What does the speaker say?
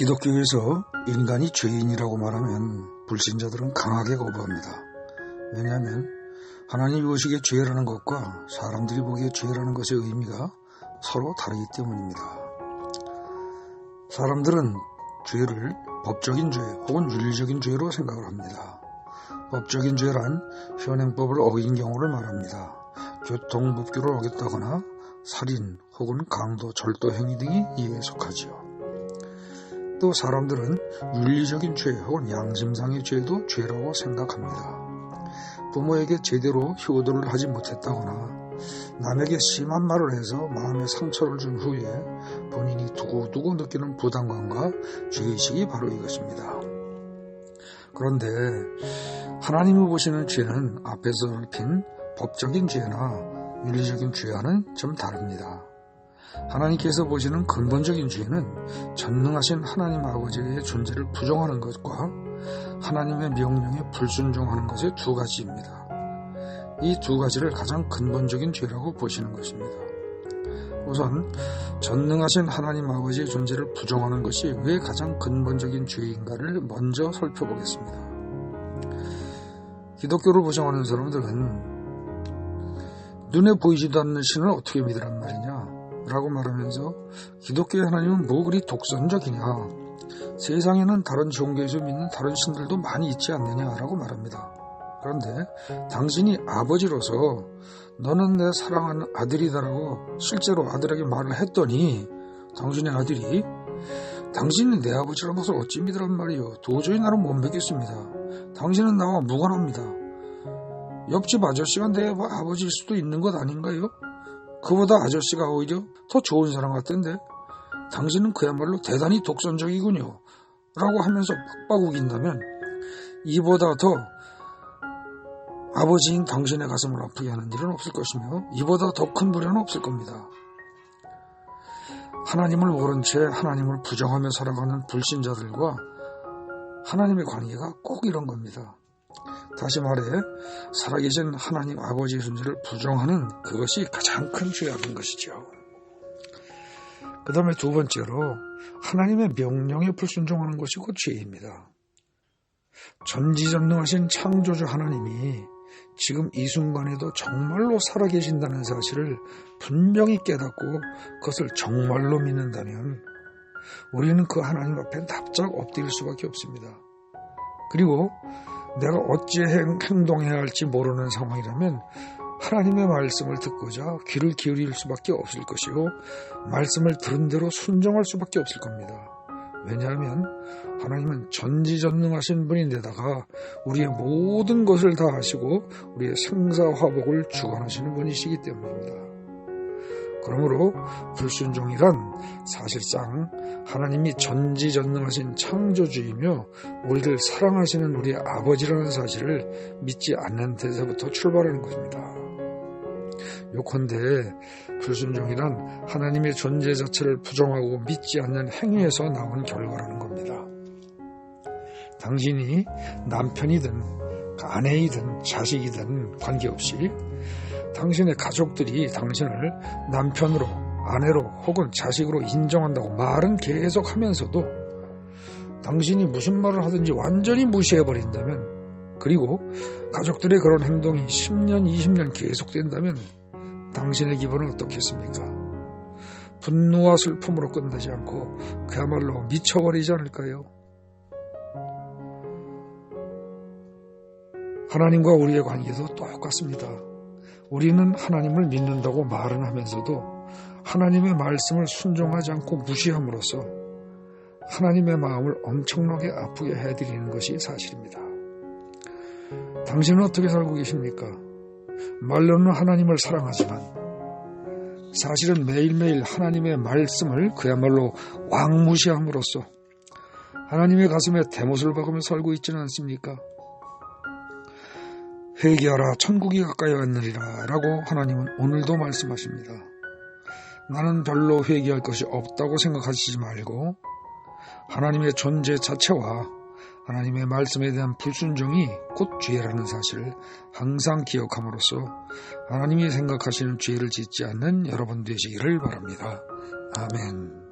기독교에서 인간이 죄인이라고 말하면 불신자들은 강하게 거부합니다. 왜냐하면 하나님이 보시기에 죄라는 것과 사람들이 보기에 죄라는 것의 의미가 서로 다르기 때문입니다. 사람들은 죄를 법적인 죄 혹은 윤리적인 죄로 생각을 합니다. 법적인 죄란 현행법을 어긴 경우를 말합니다. 교통법규를 어겼다거나 살인 혹은 강도, 절도 행위 등이 이에 속하지요. 또 사람들은 윤리적인 죄 혹은 양심상의 죄도 죄라고 생각합니다. 부모에게 제대로 효도를 하지 못했다거나 남에게 심한 말을 해서 마음에 상처를 준 후에 본인이 두고두고 느끼는 부담감과 죄의식이 바로 이것입니다. 그런데 하나님이 보시는 죄는 앞에서 살핀 법적인 죄나 윤리적인 죄와는 좀 다릅니다. 하나님께서 보시는 근본적인 죄는 전능하신 하나님 아버지의 존재를 부정하는 것과 하나님의 명령에 불순종하는 것의 두 가지입니다. 이 두 가지를 가장 근본적인 죄라고 보시는 것입니다. 우선 전능하신 하나님 아버지의 존재를 부정하는 것이 왜 가장 근본적인 죄인가를 먼저 살펴보겠습니다. 기독교를 부정하는 사람들은 눈에 보이지도 않는 신을 어떻게 믿으란 말이냐? 라고 말하면서 기독교의 하나님은 뭐 그리 독선적이냐 세상에는 다른 종교에서 믿는 다른 신들도 많이 있지 않느냐라고 말합니다. 그런데 당신이 아버지로서 너는 내 사랑하는 아들이다라고 실제로 아들에게 말을 했더니 당신의 아들이 당신이 내 아버지라는 것을 어찌 믿으란 말이요. 도저히 나는 못 믿겠습니다. 당신은 나와 무관합니다. 옆집 아저씨가 내 아버지일 수도 있는 것 아닌가요? 그보다 아저씨가 오히려 더 좋은 사람 같던데 당신은 그야말로 대단히 독선적이군요. 라고 하면서 빡빡 우긴다면 이보다 더 아버지인 당신의 가슴을 아프게 하는 일은 없을 것이며 이보다 더 큰 불효는 없을 겁니다. 하나님을 모른 채 하나님을 부정하며 살아가는 불신자들과 하나님의 관계가 꼭 이런 겁니다. 다시 말해 살아계신 하나님 아버지의 존재를 부정하는 그것이 가장 큰 죄악인 것이죠. 그 다음에 두 번째로 하나님의 명령에 불순종하는 것이 곧 죄입니다. 전지전능하신 창조주 하나님이 지금 이 순간에도 정말로 살아계신다는 사실을 분명히 깨닫고 그것을 정말로 믿는다면 우리는 그 하나님 앞에 납작 엎드릴 수밖에 없습니다. 그리고 내가 어찌 행동해야 할지 모르는 상황이라면 하나님의 말씀을 듣고자 귀를 기울일 수밖에 없을 것이고 말씀을 들은 대로 순종할 수밖에 없을 겁니다. 왜냐하면 하나님은 전지전능하신 분인데다가 우리의 모든 것을 다 하시고 우리의 생사화복을 주관하시는 분이시기 때문입니다. 그러므로 불순종이란 사실상 하나님이 전지전능하신 창조주이며 우리를 사랑하시는 우리 아버지라는 사실을 믿지 않는 데서부터 출발하는 것입니다. 요컨대 불순종이란 하나님의 존재 자체를 부정하고 믿지 않는 행위에서 나온 결과라는 겁니다. 당신이 남편이든 아내이든 자식이든 관계없이 당신의 가족들이 당신을 남편으로, 아내로 혹은 자식으로 인정한다고 말은 계속 하면서도 당신이 무슨 말을 하든지 완전히 무시해버린다면 그리고 가족들의 그런 행동이 10년, 20년 계속된다면 당신의 기분은 어떻겠습니까? 분노와 슬픔으로 끝나지 않고 그야말로 미쳐버리지 않을까요? 하나님과 우리의 관계도 똑같습니다. 우리는 하나님을 믿는다고 말은 하면서도 하나님의 말씀을 순종하지 않고 무시함으로써 하나님의 마음을 엄청나게 아프게 해드리는 것이 사실입니다. 당신은 어떻게 살고 계십니까? 말로는 하나님을 사랑하지만 사실은 매일매일 하나님의 말씀을 그야말로 왕무시함으로써 하나님의 가슴에 대못을 박으며 살고 있지는 않습니까? 회개하라 천국이 가까이 왔느리라 라고 하나님은 오늘도 말씀하십니다. 나는 별로 회개할 것이 없다고 생각하시지 말고 하나님의 존재 자체와 하나님의 말씀에 대한 불순종이 곧 죄라는 사실을 항상 기억함으로써 하나님이 생각하시는 죄를 짓지 않는 여러분 되시기를 바랍니다. 아멘.